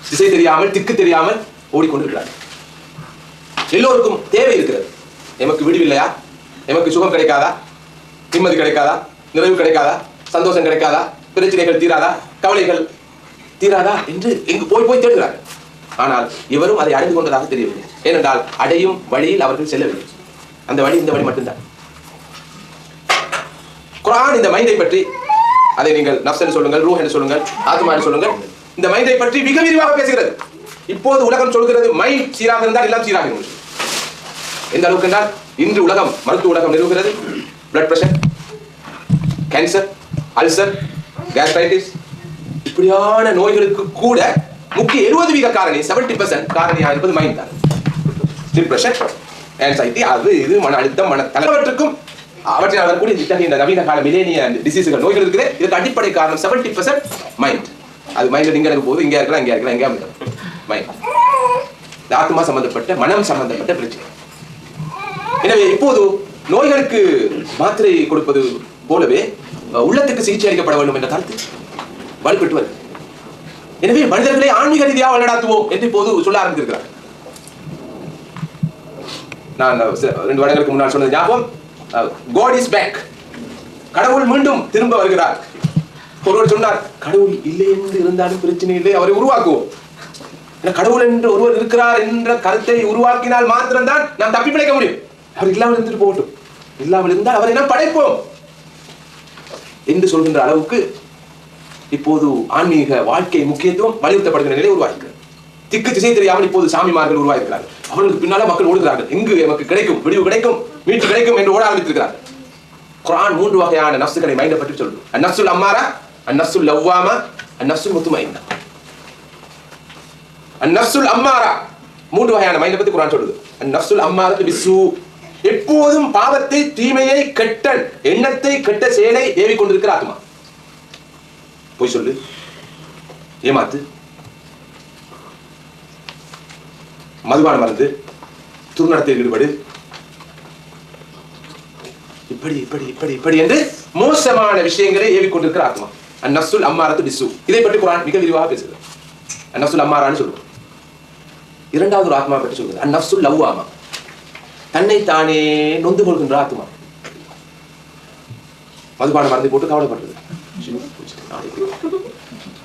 திசை தெரியாமல் திக்கு தெரியாமல் ஓடிக்கொண்டிருக்கிறார். எல்லோருக்கும் தேவை இருக்கிறது. எமக்கு விடுவில்லையா எமக்கு சுகம் கிடைக்காதா? நிம்மதி கிடைக்காதா? நிறைவு கிடைக்காதா? சந்தோஷம் கிடைக்காதா? பிரச்சனைகள் தீராதா? கவலைகள் தீராதா என்று எங்கு போய் போய் தேடுகிறார்கள் ஆனால் இவரும் அதை அறிந்து கொண்டதாக தெரியவில்லை. ஏனென்றால் அடையும் வழியில் அவர்கள் செல்லவில்லை. அந்த வழி இந்த வழி மட்டும்தான். குரான் இந்த மைந்தை பற்றி அதை நீங்கள் நப்ஸ் என்று சொல்லுங்கள் ரூஹ் என்று சொல்லுங்கள் ஆத்மா என்று சொல்லுங்கள் இந்த மைந்தை பற்றி மிக விரிவாக பேசுகிறது. இப்போது உலகம் சொல்கிறது மைண்ட் சீராக இருந்தால் எல்லாம் சீராக இருக்கும். எந்த அளவுக்கு என்றால் இன்று உலகம் மருத்துவ உலகம் நிறுவுகிறது. Blood pressure cancer ulcer gastritis இப்படியான நோய்களுக்கு கூட முக்கிய எழுபது வீத காரணி 70% பர்சன்ட் காரணியாக இருப்பது மைண்ட் தான் டிப்ரெஷன் ஆன்சைட்டி அது இது மன அழுத்தம் மன தலைவற்றுக்கும் அவற்றினால் வரக்கூடிய இத்தகைய இந்த நவீன கால மிலேனிய டிசீஸுகள் நோய்கள் இருக்குது. இதுக்கு அடிப்படை காரணம் 70% பர்சன்ட் மைண்ட் அது மைண்ட் இங்க இருக்க போது இங்க இருக்கலாம் இங்க இருக்கலாம் இங்க மைண்ட் இந்த ஆத்மா சம்பந்தப்பட்ட மனம் சம்பந்தப்பட்ட பிரச்சனை. எனவே இப்போது நோய்களுக்கு மாத்திரை கொடுப்பது போலவே உள்ளத்துக்கு சிகிச்சை அளிக்கப்பட வேண்டும் என்ற கருத்து வலுப்பெற்று எனவே மனிதர்களை ஆன்மீக ரீதியாக வழிநடாத்துவோம் என்று இப்போது சொல்ல ஆரம்பித்திருக்கிறார். நான் ரெண்டு வருடங்களுக்கு முன்னால் சொன்னது ஞாபகம். காட் இஸ் பேக் கடவுள் மீண்டும் திரும்ப வருகிறார். ஒருவர் சொன்னார் கடவுள் இல்லை என்று இருந்தாலும் பிரச்சனை இல்லை அவரை உருவாக்குவோம். ஏன்னா கடவுள் என்று ஒருவர் இருக்கிறார் என்ற கருத்தை உருவாக்கினால் மாத்திரம்தான் நாம் தப்பி பிழைக்க முடியும். அவர் இல்லாமல் இருந்துட்டு போகட்டும். இல்லாமல் இருந்தால் அவரை நாம் படைப்போம். என்று சொல்கின்ற அளவுக்கு இப்போது ஆன்மீக வாழ்க்கை முக்கியத்துவம் வலியுறுத்தப்படுகிற நிலை உருவாகிறது திக்கு திசை தெரியாமல் இப்போது சாமிமார்கள் உருவாகிறார்கள் அவர்களுக்கு பின்னால மக்கள் ஓடுகிறார்கள். எங்கு எமக்கு கிடைக்கும்? விடிவு கிடைக்கும்? மீட்டு கிடைக்கும்? என்று ஓட ஆரம்பித்திருக்கிறார்கள். குரான் மூன்று வகையான நஃப்சுகளை மைண்ட பற்றி சொல்லும். அந்நஃப்சுல் அம்மாரா அந்நஃப்சுல் லவ்வாமா அந்நஃப்சுல் முத்துமைனா அந்நஃப்சுல் அம்மாரா மூன்று வகையான மைண்ட பத்தி குரான் சொல்லுது. அந்நஃப்சுல் அம்மாரா பிசு எப்போதும் பாவத்தை தீமையை கெட்ட எண்ணத்தை கெட்ட செயலை ஏவிக் கொண்டிருக்கிற ஆத்மா. போய் சொல்லு. ஏமாத்து. மதுபான மருந்து துர்நடத்தில் ஈடுபடு. இப்படி இப்படி இப்படி இப்படி என்று மோசமான விஷயங்களை ஏவி கொண்டிருக்கிற ஆத்மா. அந்நசுல் அம்மாரத்து பிசு இதை பற்றி குரான் மிக விரிவாக பேசுகிறது அந்நசுல் அம்மாரான்னு சொல்லுவோம். இரண்டாவது ஒரு ஆத்மா பற்றி சொல்கிறது அந்நசுல் லவ்வாமா. தன்னை தானே நொந்து கொள்கின்ற ஆத்மா. மதுபான மருந்து போட்டு கவலைப்படுறது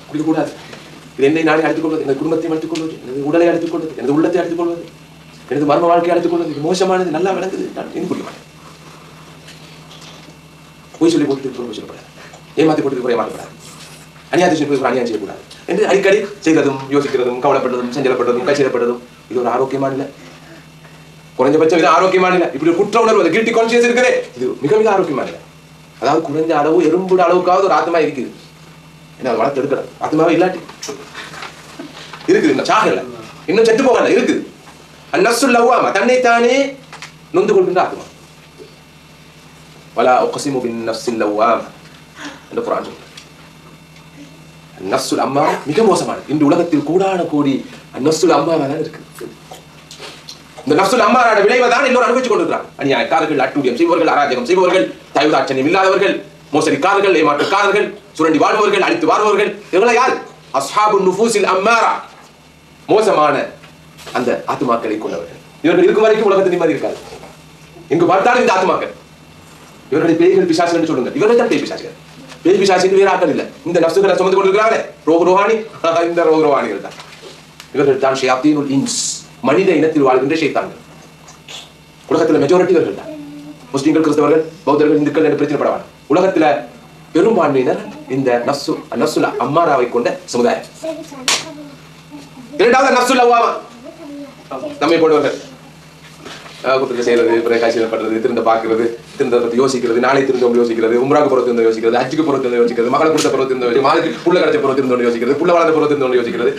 குடிக்கக்கூடாது இது என்னை நானே அழைத்துக் எனது குடும்பத்தையும் அழைத்துக் எனது உடலை அழைத்துக் எனது உள்ளத்தை அழைத்துக் எனது மர்ம வாழ்க்கையை அழைத்துக் இது மோசமானது நல்லா விளங்குது நான் இனி குடிக்க மாட்டேன் பொய் சொல்லி போட்டு திருப்பி சொல்லப்படாது ஏமாத்தி போட்டு ஏமாற்றப்படாது அநியாயத்தை சொல்லி அநியாயம் செய்யக்கூடாது என்று அடிக்கடி யோசிக்கிறதும் கவலைப்படுறதும் சஞ்சலப்படுறதும் இது ஒரு ஆரோக்கியமான இல்லை குறைஞ்சபட்சம் இது ஆரோக்கியமான இல்லை இப்படி குற்ற உணர்வு கில்ட்டி கான்சியஸ் இருக்குதே இது மிக மிக ஆரோக்கியமான இல்லை அதாவது குறைஞ்ச அளவு எறும்புட அளவுக்காவது ஒரு ஆத்மா இருக்குது. என்ன வளர்த்து எடுக்கிறேன் ஆத்மாவே இல்லாட்டி. இருக்குது இன்னும் சாகல. இன்னும் செத்து போகல இருக்குது. அந்நசுல் லவ்வாமா? தன்னைத்தானே நொந்து கொள்கின்ற ஆத்மா. வலா உக்ஸிமு பின் நஃப்சில் லவ்வாமா? என்று குரான் சொல்லுது. நஃப்சுல் அம்மா மிக மோசமானது. இன்று உலகத்தில் கூடான கோடி அந்நசுல் அம்மாவா தான் இருக்கு. இந்த நப்சுல் அம்மாரோட விளைவை தான் எல்லோரும் அனுபவித்துக் கொண்டிருக்கிறாங்க அநியாயக்காரர்கள் அட்டூழியம் செய்பவர்கள் அராஜகம் செய்பவர்கள் தயவுதாட்சணியம் இல்லாதவர்கள் மோசடிக்காரர்கள் ஏமாற்றுக்காரர்கள் சுரண்டி வாழ்பவர்கள் அழித்து வாழ்பவர்கள் இவங்களை யார்? அஸ்ஹாபு நுஃபூசில் அம்மாரா. மோசமான அந்த ஆத்துமாக்களை கொண்டவர்கள். இவர்கள் இருக்கும் வரைக்கும் உலகத்தை நிம்மதி இருக்காது. எங்கு பார்த்தாலும் இந்த ஆத்துமாக்கள். இவர்களை பேய்கள் பிசாசுகள் சொல்லுங்க இவர்கள் தான் பேய் பிசாசுகள். பேய் பிசாசுக்கு வேற ஆக்கள் இல்லை. இந்த நப்சுகளை சுமந்து கொண்டிருக்கிறாங்களே ரோக ரோஹானி? இந்த ரோக ரோஹானிகள் தான். இவர்கள் தான் ஷியாப்தீனுல் இன்ஸ். மனித இனத்தில் வாழ்கின்ற சைத்தான்கள் உலகத்துல மெஜாரிட்டி இவர்கள் தான் முஸ்லிம்கள் கிறிஸ்தவர்கள் பௌத்தர்கள் இந்துக்கள் என்று பிரச்சனைப்படவாங்க உலகத்துல பெரும்பான்மையினர் இந்த நப்சு நப்சுல அம்மாராவை கொண்ட சமுதாயம். இரண்டாவது நப்சுல் அவ்வாமா. நம்மை போன்றவர்கள் குற்றத்தை செய்யறது பிறகு காய்ச்சல் பண்றது திருந்த பாக்குறது திருந்த பத்தி யோசிக்கிறது நாளை திருந்தவங்க யோசிக்கிறது உம்ராக்கு புறத்து இருந்து யோசிக்கிறது ஹஜ்ஜுக்கு புறத்து இருந்து யோசிக்கிறது மகளை கொடுத்த புறத்து இருந்து யோசிக்கிறது மாலுக்கு புள்ள கிடைச்ச புறத்து இருந்து யோசிக்கிறது புள்ள வளர்ந்த புறத்து இருந்து யோசிக்கிறது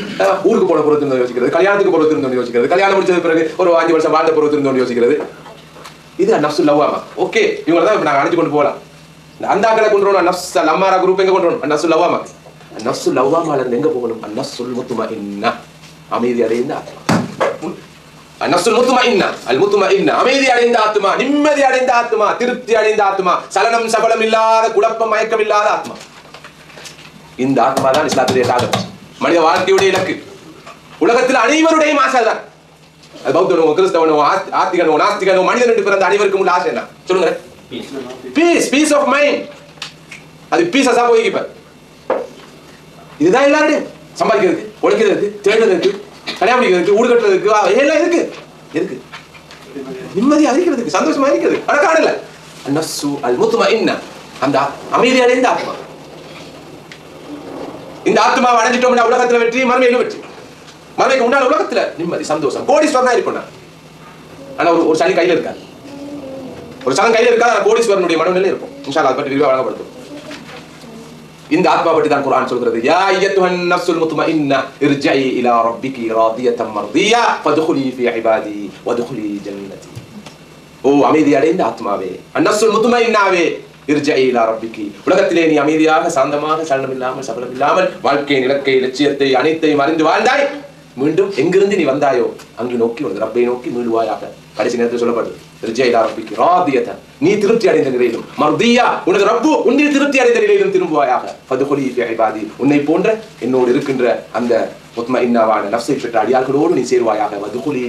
ஊருக்கு போன புறத்து இருந்து யோசிக்கிறது கல்யாணத்துக்கு புறத்து இருந்து யோசிக்கிறது கல்யாணம் முடிச்சது பிறகு ஒரு அஞ்சு வருஷம் வாழ்ந்த புறத்து இருந்து யோசிக்கிறது. இது நப்சு லவ்வாமா? ஓகே இவங்களை தான் நாங்க அழைச்சு கொண்டு போகலாம். அந்த அந்தாக்களை கொண்டு வரணும் நப்ஸ் லம்மாரா குரூப் எங்க கொண்டு வரணும்? நப்சு லவ்வாமா? நப்சு லவ்வாமால இருந்து எங்க போகணும்? நப்சுல் முத்துமா என்ன அமைதி அடைந்த ஆத்மா. நப்சுல் முத்துமஇன்னா அல் முத்துமஇன்னா அமைதி அடைந்த ஆத்மா நிம்மதி அடைந்த ஆத்மா திருப்தி அடைந்த ஆத்மா சலனம் சபலம் இல்லாத குழப்பம் மயக்கம் இல்லாத ஆத்மா. இந்த ஆத்மா தான் இஸ்லாத்துடைய தாகம் மனித வாழ்க்கையுடைய இலக்கு. உலகத்தில் அனைவருடைய ஆசை தான் அது பௌத்தனோ கிறிஸ்தவனோ ஆஸ்தி- ஆத்திகனோ நாஸ்திகனோ பிறந்த அனைவருக்கும் உள்ள ஆசை என்ன? சொல்லுங்க. பீஸ் பீஸ் ஆஃப் மைண்ட் அது பீஸ் போய் இப்ப இதுதான் எல்லாரும் சம்பாதிக்கிறது உழைக்கிறது தேடுறது கல்யாணம் பண்ணிக்கிறதுக்கு ஊடு கட்டுறதுக்கு வா, எல்லாம் இருக்கு. இருக்கு. நிம்மதியா இருக்கிறதுக்கு சந்தோஷமா இருக்கிறது. ஆனா காணல நஸ்ஸு அல் முத்துமா இன்ன அந்த அமைதி அடைந்த ஆத்மா. இந்த ஆத்மாவை அடைஞ்சிட்டோம்னா உலகத்துல வெற்றி மறுமையிலும் வெற்றி. மறுமைக்கு முன்னால உலகத்துல நிம்மதி சந்தோஷம். கோடீஸ்வரனா இருப்பேன் ஆனா ஒரு ஒரு சனி கையில இருக்காது. ஒரு சனம் கையில இருக்காது கோடீஸ்வரனுடைய மனநிலை இருக்கும். இன்ஷா அதை பற்றி விரிவாக வழங்கப்படுத்தும் இந்த ஆத்மா பற்றி தான் குர்ஆன் சொல்கிறது. யா அய்யத்துஹன் நஃப்ஸுல் முத்மஇன்னா இர்ஜஇ இலா ரப்பிகி ராதியத்தம் மர்தியா ஃபதுகுலி ஃபீ இபாதி வதுகுலி ஜன்னதி. ஓ அமைதி அடைந்த ஆத்மாவே. அந்நஃப்ஸுல் முத்மஇன்னாவே இர்ஜஇ இலா ரப்பிகி உலகத்திலே நீ அமைதியாக சாந்தமாக சலனம் இல்லாமல் சபலம் இல்லாமல் வாழ்க்கையின் இலக்கை லட்சியத்தை அனைத்தையும் அறிந்து வாழ்ந்தாய். மீண்டும் எங்கிருந்து நீ வந்தாயோ அங்கு நோக்கி உனது ரப்பை நோக்கி மீளுவாயாக. கடைசி நேரத்தில் சொல்லப்படுது. ரிஜா இலா ரப்பிக்கு ராதியதன் நீ திருப்தி அடைந்த நிலையிலும் மர்தியா உனது ரப்பு உன்னை திருப்தி அடைந்த நிலையிலும் திரும்புவாயாக. ஃபதுகுலி ஃபி இபாதி உன்னை போன்ற என்னோடு இருக்கின்ற அந்த முத்மஇன்னாவான நஃப்ஸை பெற்ற அடியார்களோடு நீ சேருவாயாக. வதுகுலி